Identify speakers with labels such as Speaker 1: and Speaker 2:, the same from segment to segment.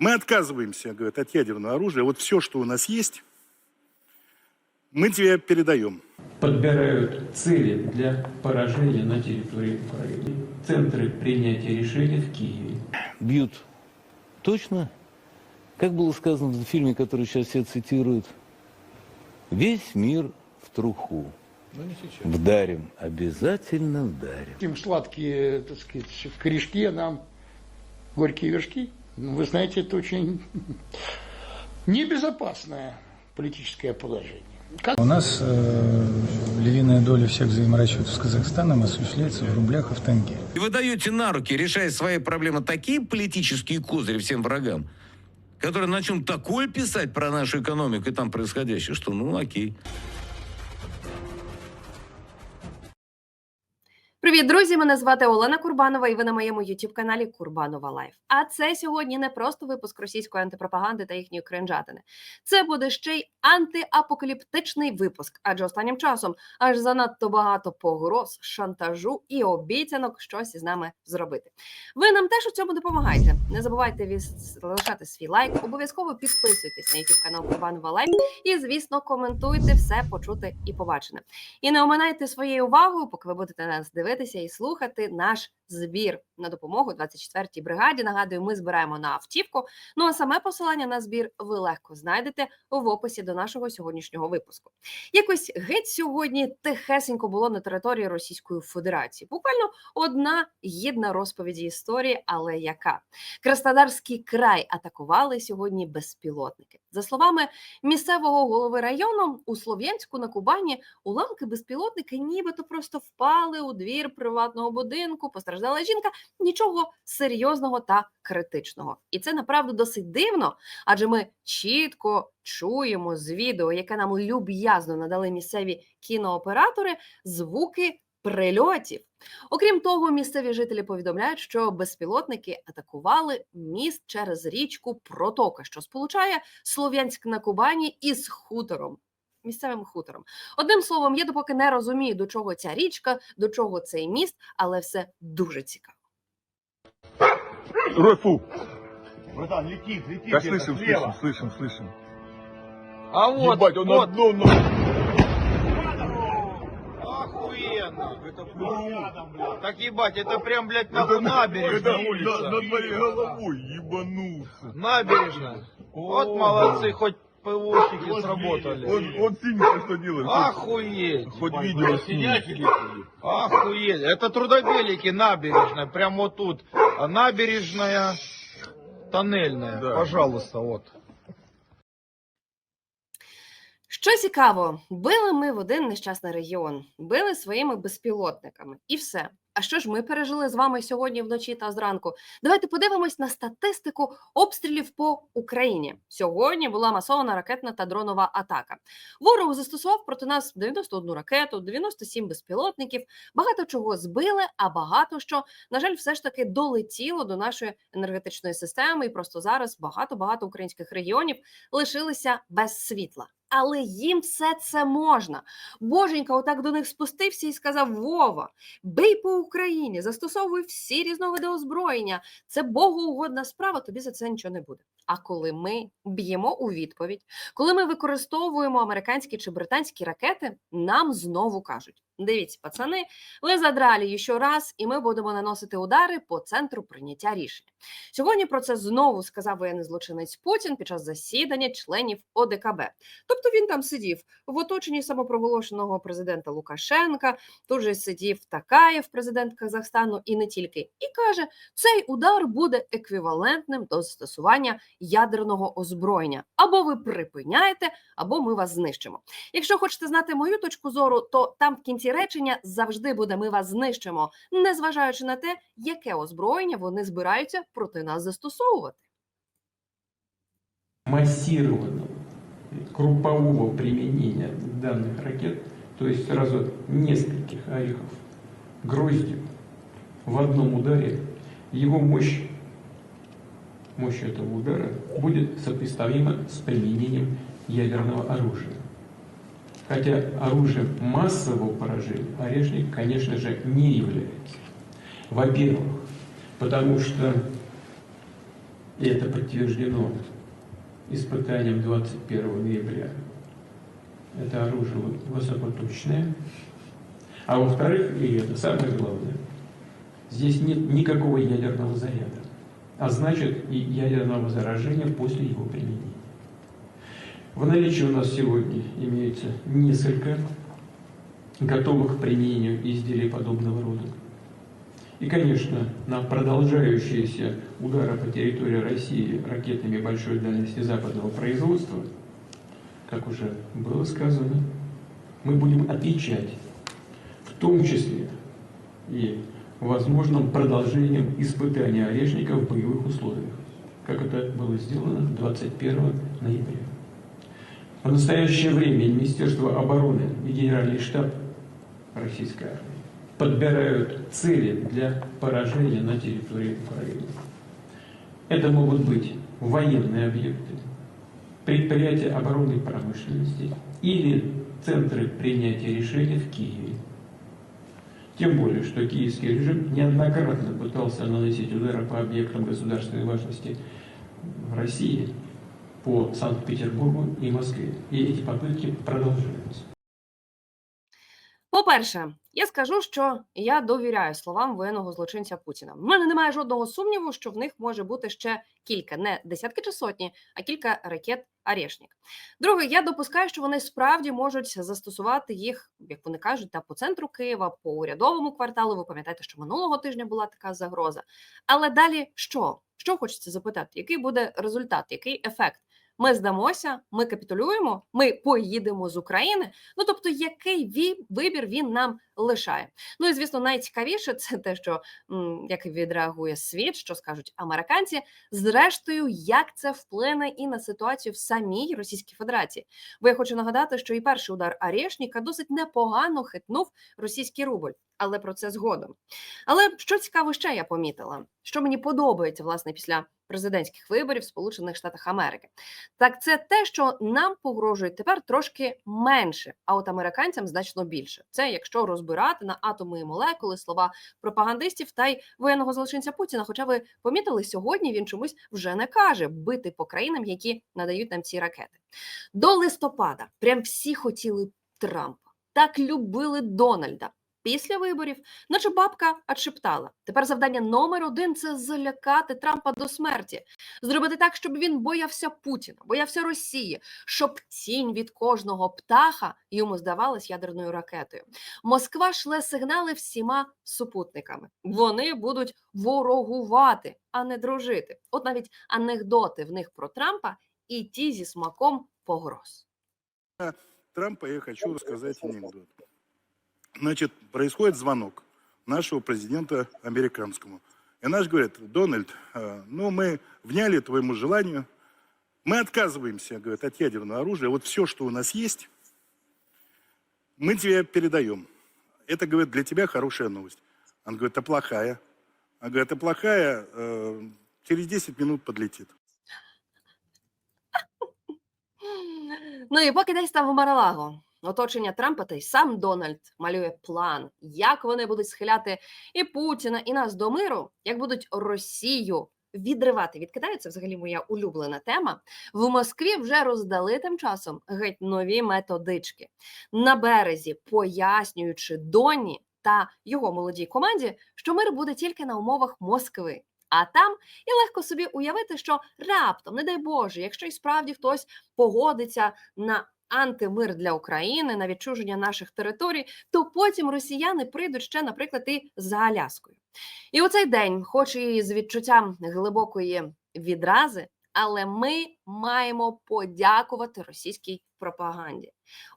Speaker 1: Мы отказываемся, говорят, от ядерного оружия. Вот все, что у нас есть, мы тебе передаем.
Speaker 2: подбирают цели для поражения на территории Украины. Центры принятия решений в Киеве.
Speaker 3: бьют точно, как было сказано в фильме, который сейчас все цитируют, весь мир в труху. Вдарим, обязательно вдарим.
Speaker 4: им сладкие, так сказать, корешки, а нам горькие вершки. Ну, вы знаете, это очень небезопасное политическое положение. Как
Speaker 5: У нас э, львиная доля всех взаиморасчетов с Казахстаном осуществляется в рублях и в тенге.
Speaker 6: И вы даете на руки, решая свои проблемы, такие политические козыри всем врагам, которые начнут такое писать про нашу экономику и там происходящее, что ну окей.
Speaker 7: Привіт, друзі! Мене звати Олена Курбанова, і ви на моєму youtube каналі Курбанова Лайф. А це сьогодні не просто випуск російської антипропаганди та їхньої кринжатини. Це буде ще й антиапокаліптичний випуск, адже останнім часом аж занадто багато погроз, шантажу і обіцянок щось із нами зробити. Ви нам теж у цьому допомагаєте. Не забувайте віс- залишати свій лайк, обов'язково підписуйтесь на youtube канал Курбанова Лайф і, звісно, коментуйте все почути і побачене. І не оминайте своєю увагою, поки ви будете нас дивитися і слухати наш збір на допомогу 24-й бригаді. Нагадую, ми збираємо на автівку. Ну а саме посилання на збір ви легко знайдете в описі до нашого сьогоднішнього випуску. Якось геть сьогодні тихесенько було на території Російської Федерації. Буквально одна гідна розповіді історії, але яка Краснодарський край атакували сьогодні безпілотники. За словами місцевого голови району у Слов'янську на Кубані уламки безпілотники нібито просто впали у двір приватного будинку. Постраждала жінка. Нічого серйозного та критичного. І це направду досить дивно, адже ми чітко чуємо з відео, яке нам люб'язно надали місцеві кінооператори, звуки прильотів. Окрім того, місцеві жителі повідомляють, що безпілотники атакували міст через річку Протока, що сполучає Слов'янськ на Кубані із хутором. Місцевим хутором. Одним словом, я допоки не розумію, до чого ця річка, до чого цей міст, але все дуже цікаво.
Speaker 8: Рой,
Speaker 9: Братан, летит, летит.
Speaker 8: Да слышим,
Speaker 9: слева.
Speaker 8: слышим, слышим, слышим.
Speaker 9: А вот,
Speaker 8: Ебать, он
Speaker 9: вот.
Speaker 8: одно, но...
Speaker 9: Охуенно. Это рядом, блядь. Так ебать, это прям, блядь, на
Speaker 8: Это
Speaker 9: набережной
Speaker 8: это
Speaker 9: улица.
Speaker 8: над моей головой ебанулся.
Speaker 9: Набережная. Вот молодцы, хоть ПВОшники сработали.
Speaker 8: Он, он синий что делает?
Speaker 9: Охуеть.
Speaker 8: Хоть видео снимет.
Speaker 9: Охуеть. Это трудобелики набережная. Прям вот тут. А набережная тоннельная.
Speaker 8: Да.
Speaker 9: Пожалуйста, вот.
Speaker 7: Що цікаво, били ми в один нещасний регіон, били своїми безпілотниками, і все. А що ж ми пережили з вами сьогодні вночі та зранку? Давайте подивимось на статистику обстрілів по Україні. Сьогодні була масована ракетна та дронова атака. Ворог застосував проти нас 91 ракету, 97 безпілотників. Багато чого збили, а багато що, на жаль, все ж таки долетіло до нашої енергетичної системи. І просто зараз багато багато українських регіонів лишилися без світла. Але їм все це можна. Боженька отак до них спустився і сказав: Вова, бий по Україні, застосовуй всі різновиди озброєння. Це богоугодна справа, тобі за це нічого не буде. А коли ми б'ємо у відповідь, коли ми використовуємо американські чи британські ракети, нам знову кажуть: дивіться, пацани, ви задралі ще раз, і ми будемо наносити удари по центру прийняття рішень. Сьогодні про це знову сказав воєнний злочинець Путін під час засідання членів ОДКБ. Тобто він там сидів в оточенні самопроголошеного президента Лукашенка. Тут же сидів Такаєв, президент Казахстану, і не тільки, і каже, цей удар буде еквівалентним до застосування ядерного озброєння. Або ви припиняєте, або ми вас знищимо. Якщо хочете знати мою точку зору, то там в кінці речення завжди буде ми вас знищимо, незважаючи на те, яке озброєння вони збираються проти нас застосовувати.
Speaker 2: массированного группового применения данных ракет, то есть сразу нескольких орехов гроздью в одном ударе, его мощь, мощь этого удара будет сопоставима с применением ядерного оружия. Хотя оружием массового поражения орешник, конечно же, не является. Во-первых, потому что это подтверждено испытанием 21 ноября. Это оружие высокоточное. А во-вторых, и это самое главное, здесь нет никакого ядерного заряда, а значит и ядерного заражения после его применения. В наличии у нас сегодня имеется несколько готовых к применению изделий подобного рода. И, конечно, на продолжающиеся удары по территории России ракетами большой дальности западного производства, как уже было сказано, мы будем отвечать, в том числе и возможным продолжением испытания орешников в боевых условиях, как это было сделано 21 ноября. В настоящее время Министерство обороны и Генеральный штаб российской армии подбирают цели для поражения на территории Украины. Это могут быть военные объекты, предприятия оборонной промышленности или центры принятия решений в Киеве. Тем более, что киевский режим неоднократно пытался наносить удары по объектам государственной важности в России, по Санкт-Петербургу и Москве. И эти попытки продолжаются.
Speaker 7: По-перше, я скажу, що я довіряю словам воєнного злочинця Путіна. В мене немає жодного сумніву, що в них може бути ще кілька, не десятки чи сотні, а кілька ракет Арєшнік. Друге, я допускаю, що вони справді можуть застосувати їх, як вони кажуть, та по центру Києва, по урядовому кварталу. Ви пам'ятаєте, що минулого тижня була така загроза. Але далі що? Що хочеться запитати? Який буде результат, який ефект? Ми здамося, ми капітулюємо, ми поїдемо з України. Ну тобто, який вибір він нам лишає? Ну і звісно, найцікавіше це те, що як відреагує світ, що скажуть американці. Зрештою, як це вплине і на ситуацію в самій Російській Федерації. Бо я хочу нагадати, що і перший удар Арєшніка досить непогано хитнув російський рубль, але про це згодом. Але що цікаво, ще я помітила, що мені подобається власне після президентських виборів в Сполучених Штатах Америки. Так це те, що нам погрожує тепер трошки менше, а от американцям значно більше. Це якщо розбирати на атоми і молекули слова пропагандистів та й воєнного злочинця Путіна. Хоча ви помітили, сьогодні він чомусь вже не каже бити по країнам, які надають нам ці ракети. До листопада прям всі хотіли Трампа, так любили Дональда. Після виборів, наче бабка отшептала. Тепер завдання номер один це залякати Трампа до смерті, зробити так, щоб він боявся Путіна, боявся Росії, щоб тінь від кожного птаха йому здавалась ядерною ракетою. Москва шле сигнали всіма супутниками. Вони будуть ворогувати, а не дружити. От навіть анекдоти в них про Трампа і ті зі смаком погроз.
Speaker 1: Трампа я хочу рассказать анекдот. Значит, происходит звонок нашего президента американскому. И наш говорит, Дональд, э, ну мы вняли твоему желанию, мы отказываемся, говорит, от ядерного оружия. Вот все, что у нас есть, мы тебе передаем. Это, говорит, для тебя хорошая новость. Он говорит, а плохая? Он говорит, а плохая э, через 10 минут подлетит.
Speaker 7: Ну і поки десь там в Маралаго оточення Трампа та й сам Дональд малює план, як вони будуть схиляти і Путіна, і нас до миру, як будуть Росію відривати від Китаю. Це взагалі моя улюблена тема. В Москві вже роздали тим часом геть нові методички на березі, пояснюючи Доні та його молодій команді, що мир буде тільки на умовах Москви. А там і легко собі уявити, що раптом, не дай Боже, якщо і справді хтось погодиться на антимир для України, на відчуження наших територій, то потім росіяни прийдуть ще, наприклад, і за Аляскою. І у цей день, хоч і з відчуттям глибокої відрази, але ми маємо подякувати російській пропаганді.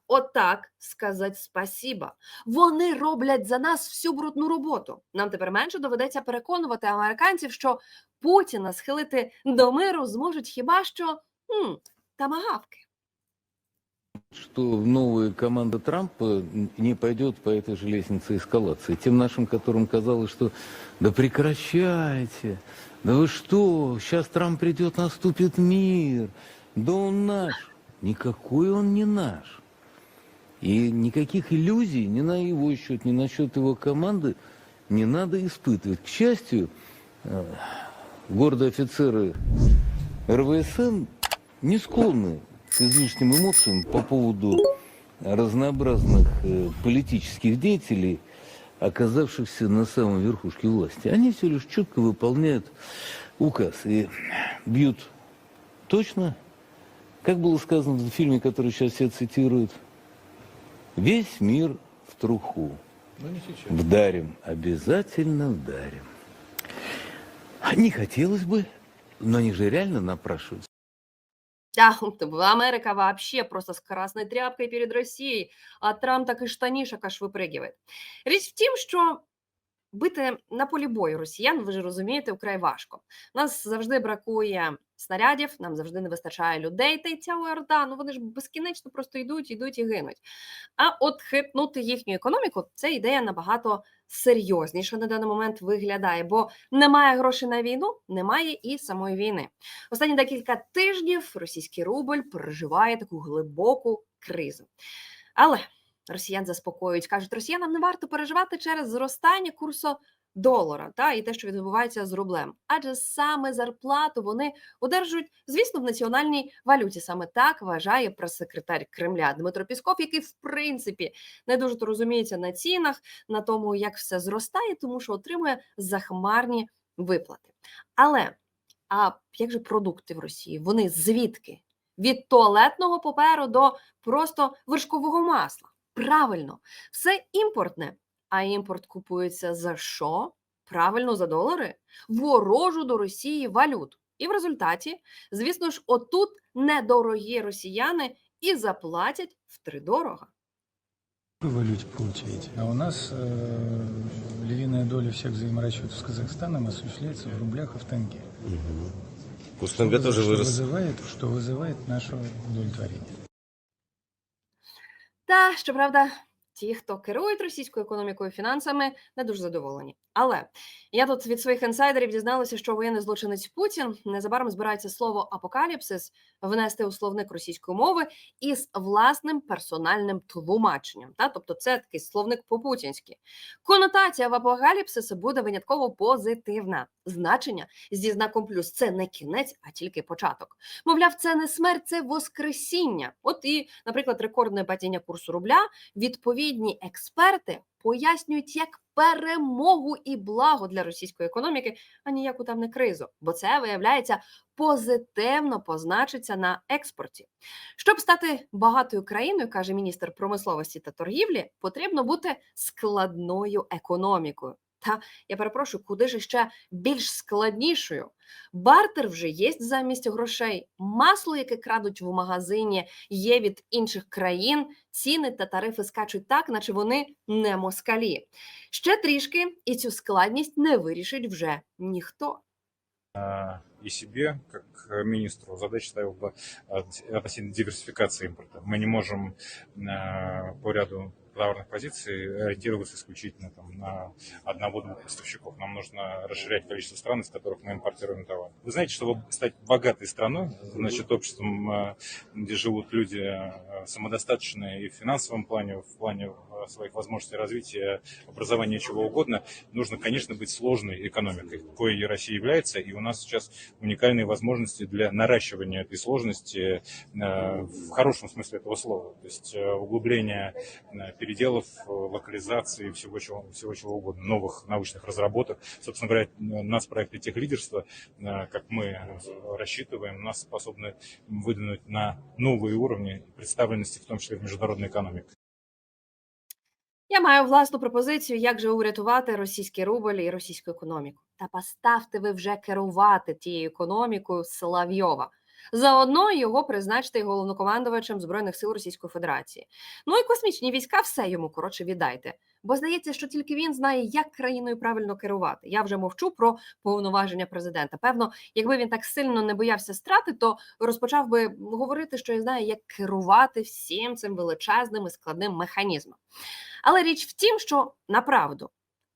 Speaker 7: Отак сказати спасіба. Вони роблять за нас всю брудну роботу. Нам тепер менше доведеться переконувати американців, що Путіна схилити до миру зможуть хіба що м, тамагавки.
Speaker 3: Что новая команда Трампа не пойдет по этой же лестнице эскалации. Тем нашим, которым казалось, что да прекращайте, да вы что, сейчас Трамп придет, наступит мир, да он наш. Никакой он не наш. И никаких иллюзий ни на его счет, ни на счет его команды не надо испытывать. К счастью, э, гордые офицеры РВСН не склонны излишним эмоциям по поводу разнообразных э, политических деятелей, оказавшихся на самой верхушке власти. Они все лишь четко выполняют указ и бьют точно, как было сказано в фильме, который сейчас все цитируют, весь мир в труху. Вдарим, обязательно вдарим. Не хотелось бы, но они же реально напрашиваются.
Speaker 7: Да, Америка вообще просто с красной тряпкой перед Росією, а Трамп так і штанішок аж випригиває. Річ в тім, що бити на полі бою росіян, ви ж розумієте, вкрай важко. Нас завжди бракує снарядів, нам завжди не вистачає людей, та й ця орда, ну вони ж безкінечно просто йдуть, йдуть і гинуть. А от хитнути їхню економіку це ідея набагато серйозніше на даний момент виглядає, бо немає грошей на війну, немає і самої війни. Останні декілька тижнів російський рубль переживає таку глибоку кризу. Але росіян заспокоюють, кажуть, росіянам не варто переживати через зростання курсу долара та і те, що відбувається з рублем. Адже саме зарплату вони одержують, звісно, в національній валюті. Саме так вважає прес-секретар Кремля Дмитро Пісков, який в принципі не дуже то розуміється на цінах, на тому, як все зростає, тому що отримує захмарні виплати. Але а як же продукти в Росії? Вони звідки? Від туалетного паперу до просто вершкового масла. Правильно, все імпортне. А імпорт купується за що? Правильно, за долари, ворожу до Росії валюту. І в результаті, звісно ж, отут недорогі росіяни і заплатять втридорога.
Speaker 5: Вы в валюте получаете. А у нас э, львиная доля всех взаиморасчетов с Казахстаном осуществляется в рублях и в тенге.
Speaker 10: Курс тенге
Speaker 5: Что
Speaker 10: тоже
Speaker 5: выз-
Speaker 10: вырос.
Speaker 5: Что вызывает, что вызывает наше удовлетворение.
Speaker 7: Та щоправда, ті, хто керують російською економікою фінансами, не дуже задоволені. Але я тут від своїх інсайдерів дізналася, що воєнний злочинець Путін незабаром збирається слово апокаліпсис внести у словник російської мови із власним персональним тлумаченням. Та тобто, це такий словник по-путінськи. Конотація в апокаліпсису буде винятково позитивна. Значення зі знаком плюс це не кінець, а тільки початок. Мовляв, це не смерть, це воскресіння. От і, наприклад, рекордне падіння курсу рубля відповідні експерти пояснюють як перемогу і благо для російської економіки, а ніяку там не кризу, бо це виявляється позитивно позначиться на експорті. Щоб стати багатою країною, каже міністр промисловості та торгівлі, потрібно бути складною економікою. Та я перепрошую, куди ж ще більш складнішою? Бартер вже є замість грошей. Масло, яке крадуть в магазині, є від інших країн. Ціни та тарифи скачуть так, наче вони не москалі. Ще трішки, і цю складність не вирішить вже ніхто.
Speaker 11: и себе, как э, министру, задачу ставил бы от- относительно диверсификации импорта. Мы не можем э, по ряду товарных позиций ориентироваться исключительно там, на одного-двух поставщиков. Нам нужно расширять количество стран, из которых мы импортируем товар. Вы знаете, чтобы стать богатой страной, значит, обществом, э, где живут люди э, самодостаточные и в финансовом плане, в плане э, своих возможностей развития, образования, чего угодно, нужно, конечно, быть сложной экономикой, коей Россия является, и у нас сейчас уникальные возможности для наращивания этой сложности э, в хорошем смысле этого слова. То есть э, углубление э, переделов, э, локализации, всего чего, всего чего угодно, новых научных разработок. Собственно говоря, э, нас проекты тех лидерства, э, как мы э, рассчитываем, нас способны выдвинуть на новые уровни представленности, в том числе в международной экономике.
Speaker 7: Я маю власну пропозицію, як же урятувати російський рубль і російську економіку. Та поставте ви вже керувати тією економікою Соловйова. Заодно його призначте головнокомандувачем Збройних сил Російської Федерації. Ну і космічні війська все йому коротше віддайте. Бо здається, що тільки він знає, як країною правильно керувати. Я вже мовчу про повноваження президента. Певно, якби він так сильно не боявся страти, то розпочав би говорити, що я знаю, як керувати всім цим величезним і складним механізмом. Але річ в тім, що направду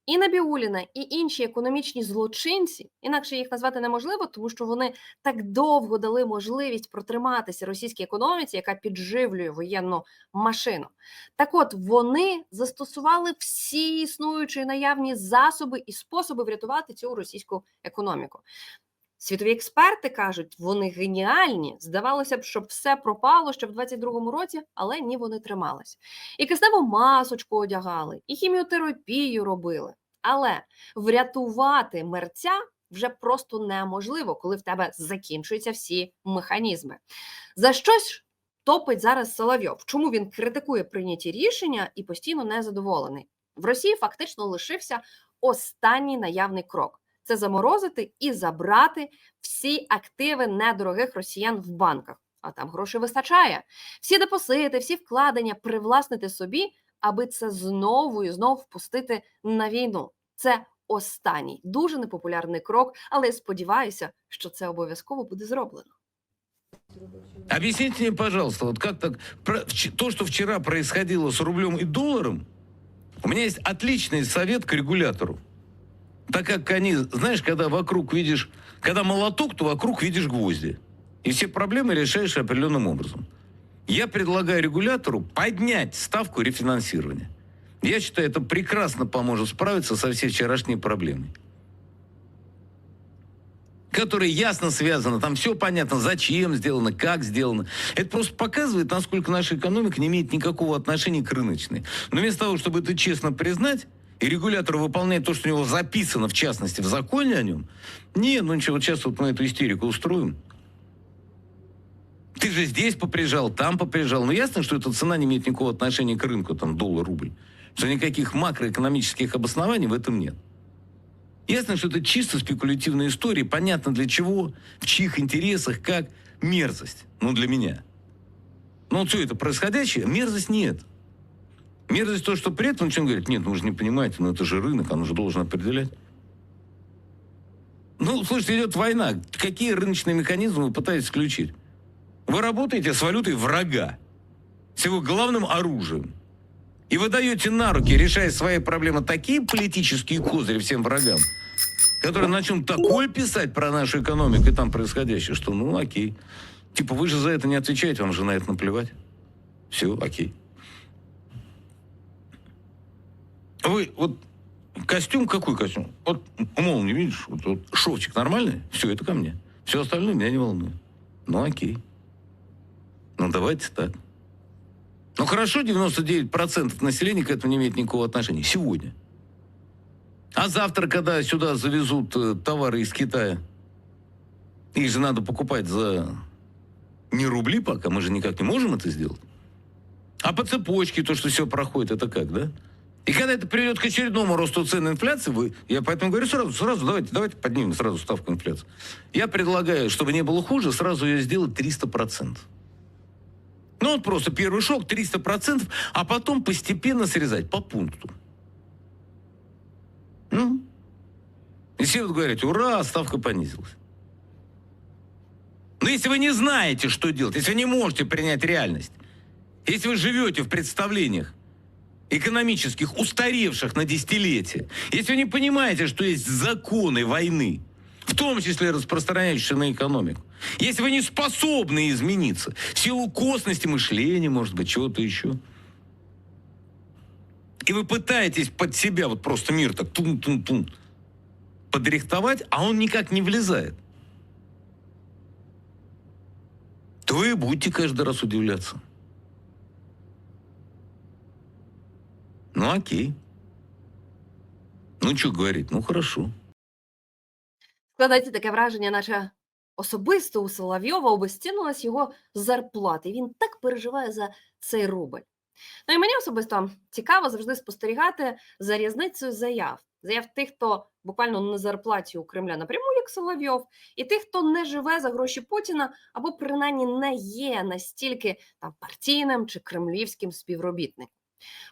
Speaker 7: і Набіуліна, і інші економічні злочинці, інакше їх назвати неможливо, тому що вони так довго дали можливість протриматися російській економіці, яка підживлює воєнну машину. Так от вони застосували всі існуючі наявні засоби і способи врятувати цю російську економіку. Світові експерти кажуть, вони геніальні. Здавалося б, щоб все пропало ще в 22-му році, але ні, вони трималися. І кисневу масочку одягали, і хіміотерапію робили. Але врятувати мерця вже просто неможливо, коли в тебе закінчуються всі механізми. За щось топить зараз Соловйов. Чому він критикує прийняті рішення і постійно незадоволений? В Росії фактично лишився останній наявний крок це заморозити і забрати всі активи недорогих росіян в банках. А там грошей вистачає. Всі депозити, всі вкладення привласнити собі, аби це знову і знову впустити на війну. Це останній дуже непопулярний крок, але я сподіваюся, що це обов'язково буде зроблено.
Speaker 6: Объясните мне, пожалуйста, вот как так, то, что вчера происходило с рублем и долларом, у меня есть отличный совет к регулятору. Так как они, знаешь, когда вокруг видишь, когда молоток, то вокруг видишь гвозди. И все проблемы решаешь определенным образом. Я предлагаю регулятору поднять ставку рефинансирования. Я считаю, это прекрасно поможет справиться со всей вчерашней проблемой которые ясно связаны, там все понятно, зачем сделано, как сделано. Это просто показывает, насколько наша экономика не имеет никакого отношения к рыночной. Но вместо того, чтобы это честно признать, и регулятор выполняет то, что у него записано, в частности, в законе о нем, не, ну ничего, вот сейчас вот мы эту истерику устроим. Ты же здесь поприжал, там поприжал. Ну, ясно, что эта цена не имеет никакого отношения к рынку, там, доллар-рубль. Что никаких макроэкономических обоснований в этом нет. Ясно, что это чисто спекулятивная история, понятно для чего, в чьих интересах, как. Мерзость. Ну, для меня. Ну, вот все это происходящее, мерзость нет. Мерзость то, что при этом чем говорит, нет, ну вы же не понимаете, ну это же рынок, он же должен определять. Ну, слушайте, идет война. Какие рыночные механизмы вы пытаетесь включить? Вы работаете с валютой врага, с его главным оружием. И вы даете на руки, решая свои проблемы, такие политические козыри всем врагам, которые начнут такое писать про нашу экономику и там происходящее, что ну окей. Типа вы же за это не отвечаете, вам же на это наплевать. Все, окей. Вы вот костюм какой костюм? Вот молнии, видишь, вот, вот шовчик нормальный, все это ко мне. Все остальное меня не волнует. Ну окей. Ну давайте так. Ну хорошо, 99% населения к этому не имеет никакого отношения. Сегодня. А завтра, когда сюда завезут э, товары из Китая, их же надо покупать за не рубли пока, мы же никак не можем это сделать. А по цепочке то, что все проходит, это как, да? И когда это приведет к очередному росту цен и инфляции, вы, я поэтому говорю сразу, сразу давайте, давайте поднимем сразу ставку инфляции. Я предлагаю, чтобы не было хуже, сразу ее сделать 300%. Ну вот просто первый шок 300%, а потом постепенно срезать по пункту. Ну, и все будут говорить, ура, ставка понизилась. Но если вы не знаете, что делать, если вы не можете принять реальность, если вы живете в представлениях экономических, устаревших на десятилетия, если вы не понимаете, что есть законы войны, в том числе распространяющиеся на экономику, если вы не способны измениться в силу косности мышления, может быть, чего-то еще, и вы пытаетесь под себя вот просто мир так тун-тун-тун подрихтовать, а он никак не влезает, то вы будете каждый раз удивляться. Ну, окей. Ну, что говорить? Ну, хорошо.
Speaker 7: Складається таке враження, наче особисто у Соловйова обезцінилась його зарплата, він так переживає за цей рубль. Ну і мені особисто цікаво завжди спостерігати за різницею заяв. Заяв тих, хто буквально на зарплаті у Кремля напряму, як Соловйов, і тих, хто не живе за гроші Путіна, або принаймні не є настільки там партійним чи кремлівським співробітником.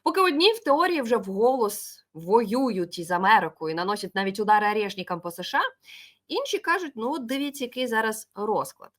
Speaker 7: Поки одні в теорії вже вголос воюють із Америкою і наносять навіть удари арешникам по США, інші кажуть: ну от дивіться, який зараз розклад.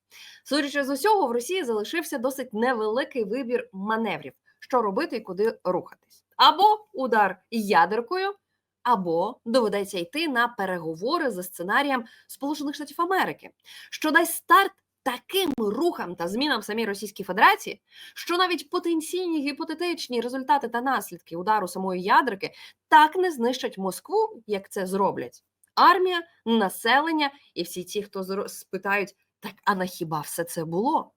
Speaker 7: Судячи з усього, в Росії залишився досить невеликий вибір маневрів, що робити і куди рухатись. Або удар ядеркою, або доведеться йти на переговори за сценарієм Сполучених Штатів Америки, що дасть старт таким рухам та змінам в самій Російській Федерації, що навіть потенційні гіпотетичні результати та наслідки удару самої ядерки так не знищать Москву, як це зроблять армія, населення і всі ті, хто зро- спитають, так а на хіба все це було?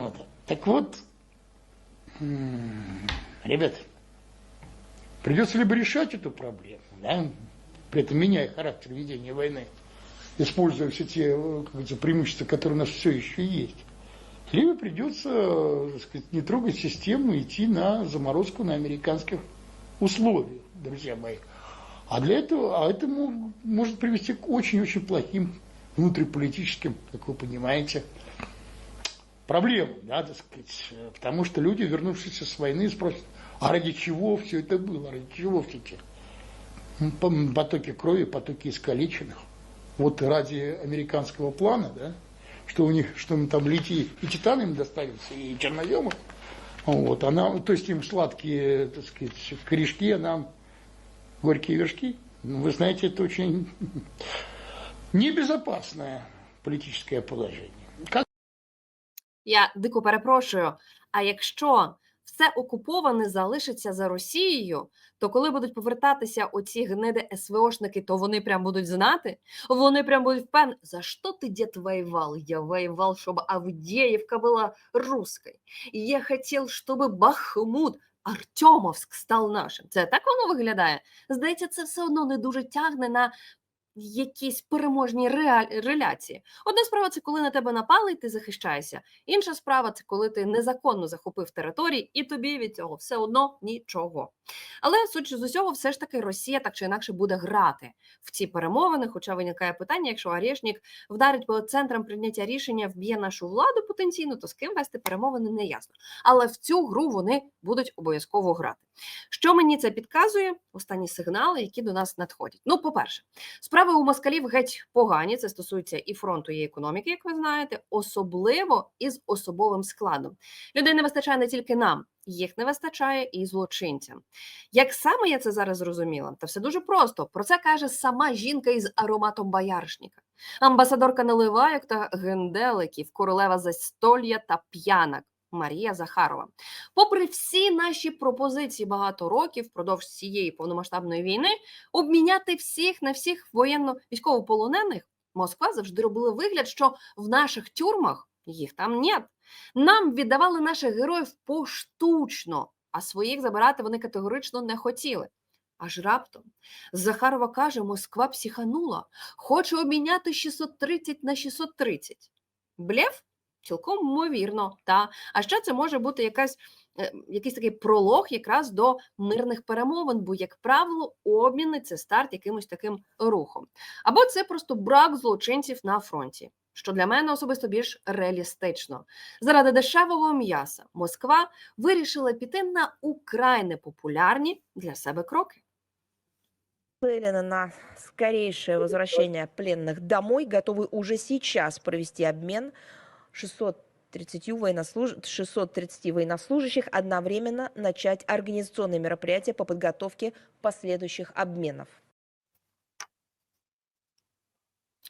Speaker 4: Вот. Так вот, м, ребята, придется либо решать эту проблему, да, при этом меняя характер ведения войны, Используя все те э, как преимущества, которые у нас все еще есть, либо придется сказать, не трогать систему, идти на заморозку на американских условиях, друзья мои. А для этого, а это мо- может привести к очень-очень плохим внутриполитическим, как вы понимаете, проблемам, да, так сказать, потому что люди, вернувшиеся с войны, спросят, а ради чего все это было, ради чего все эти потоки крови, потоки искалеченных. Вот ради американского плана, да, что у них, что им там литий и титан им доставится, и черноземы, вот, а то есть им сладкие, так сказать, корешки, а нам горькие вершки. Ну, Вы знаете, это очень небезопасное политическое положение. Как
Speaker 7: Я дико перепрошую. А якщо все окуповане залишиться за Росією, то коли будуть повертатися оці гниди СВОшники, то вони прям будуть знати, вони прям будуть впевнені, за що ти, дід, воював? Я воював, щоб Авдіївка була русской. Я хотів, щоб Бахмут, Артемовськ став нашим. Це так воно виглядає? Здається, це все одно не дуже тягне на якісь переможні реаль- реляції. Одна справа це коли на тебе напали, і ти захищаєшся. Інша справа це коли ти незаконно захопив території, і тобі від цього все одно нічого. Але судячи з усього, все ж таки Росія так чи інакше буде грати в ці перемовини. Хоча виникає питання, якщо Арешнік вдарить по центрам прийняття рішення, вб'є нашу владу потенційно, то з ким вести перемовини не ясно. Але в цю гру вони будуть обов'язково грати. Що мені це підказує? Останні сигнали, які до нас надходять. Ну, по-перше, Справи у москалів геть погані. Це стосується і фронту, і економіки, як ви знаєте, особливо із особовим складом. Людей не вистачає не тільки нам, їх не вистачає і злочинцям. Як саме я це зараз зрозуміла? Та все дуже просто. Про це каже сама жінка із ароматом бояршника. Амбасадорка наливайок та генделиків, королева застолья та п'янок. Марія Захарова. Попри всі наші пропозиції багато років впродовж цієї повномасштабної війни, обміняти всіх на всіх воєнно-військовополонених, Москва завжди робила вигляд, що в наших тюрмах їх там нет. Нам віддавали наших героїв поштучно, а своїх забирати вони категорично не хотіли. Аж раптом Захарова каже, Москва психанула, хоче обміняти 630 на 630. Блєв? Цілком ймовірно, та а ще це може бути якась е, якийсь такий пролог якраз до мирних перемовин, бо, як правило, обміни це старт якимось таким рухом. Або це просто брак злочинців на фронті, що для мене особисто більш реалістично. Заради дешевого м'яса Москва вирішила піти на украй непопулярні для себе кроки.
Speaker 12: нацелены на скорейшее возвращение пленных домой, готовы уже сейчас провести обмен 630, военнослуж... 630 военнослужащих, одновременно начать организационные мероприятия по подготовке последующих обменов.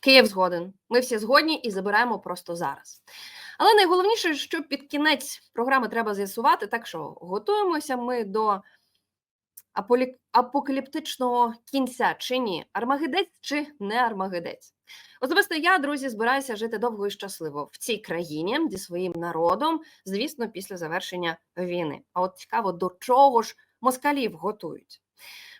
Speaker 7: Київ згоден. Ми всі згодні і забираємо просто зараз. Але найголовніше, що під кінець програми треба з'ясувати, так що готуємося ми до. Апокаліптичного кінця чи ні? Армагедець чи не Армагедець? Особисто я, друзі, збираюся жити довго і щасливо в цій країні зі своїм народом, звісно, після завершення війни. А от цікаво, до чого ж москалів готують?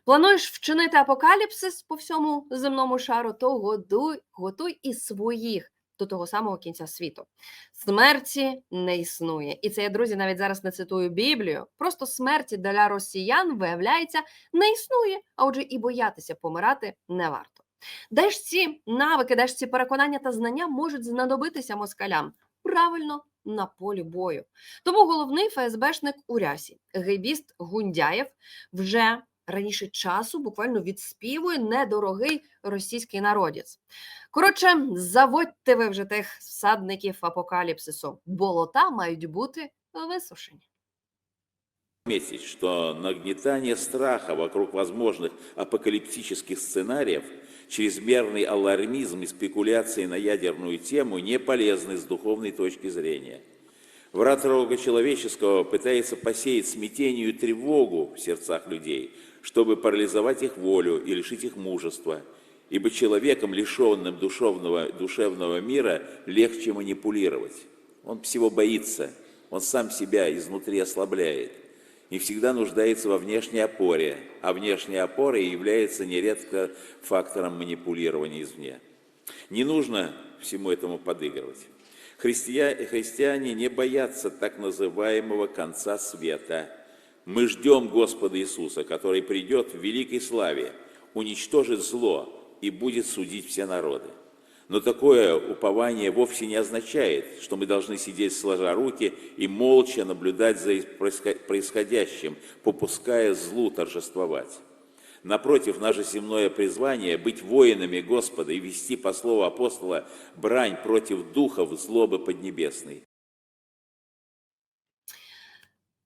Speaker 7: Плануєш вчинити апокаліпсис по всьому земному шару, то годуй, готуй і своїх до того самого кінця світу. Смерті не існує. І це я, друзі, навіть зараз не цитую Біблію. Просто смерті для росіян, виявляється, не існує, а отже, і боятися помирати не варто. Де ж ці навики, де ж ці переконання та знання можуть знадобитися москалям? Правильно, на полі бою. Тому головний ФСБшник у рясі, гейбіст Гундяєв, вже раніше часу буквально відспівує недорогий російський народець. Коротше, заводьте ви вже тих всадників апокаліпсису. Болота мають бути висушені.
Speaker 13: Отметить, что нагнетание страха вокруг возможных апокалиптических сценариев, чрезмерный алармизм и спекуляции на ядерную тему не полезны с духовной точки зрения. Враг рога человеческого пытается посеять смятение и тревогу в сердцах людей, чтобы парализовать их волю и лишить их мужества. Ибо человеком, лишенным душевного, душевного мира, легче манипулировать. Он всего боится, он сам себя изнутри ослабляет и всегда нуждается во внешней опоре, а внешняя опора является нередко фактором манипулирования извне. Не нужно всему этому подыгрывать. Христия- христиане не боятся так называемого конца света. Мы ждем Господа Иисуса, который придет в великой славе, уничтожит зло и будет судить все народы. Но такое упование вовсе не означает, что мы должны сидеть сложа руки и молча наблюдать за происхо- происходящим, попуская злу торжествовать. Напротив, наше земное призвание – быть воинами Господа и вести, по слову апостола, брань против духов злобы поднебесной.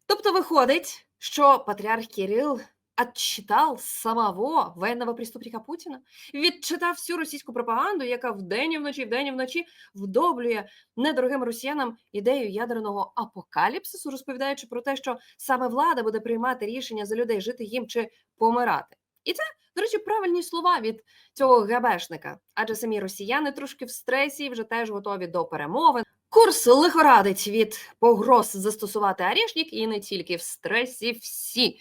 Speaker 7: Тобто виходить, що патріарх Кирил отчитав самого воєнного преступника Путіна, відчитав всю російську пропаганду, яка вдень і вночі, вдень і вночі вдоблює недорогим росіянам ідею ядерного апокаліпсису, розповідаючи про те, що саме влада буде приймати рішення за людей, жити їм чи помирати. І це, до речі, правильні слова від цього ГБшника, адже самі росіяни трошки в стресі вже теж готові до перемовин. Курс лихорадить від погроз застосувати арешник і не тільки в стресі всі.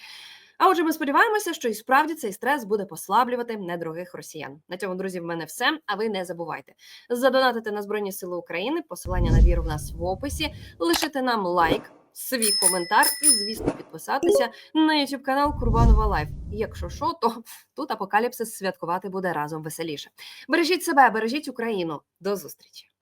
Speaker 7: А отже, ми сподіваємося, що і справді цей стрес буде послаблювати недорогих росіян. На цьому, друзі, в мене все. А ви не забувайте задонатити на Збройні Сили України. Посилання на віру в нас в описі, лишити нам лайк, свій коментар і, звісно, підписатися на YouTube канал Курбанова Лайф. Якщо що, то тут апокаліпсис святкувати буде разом веселіше. Бережіть себе, бережіть Україну. До зустрічі!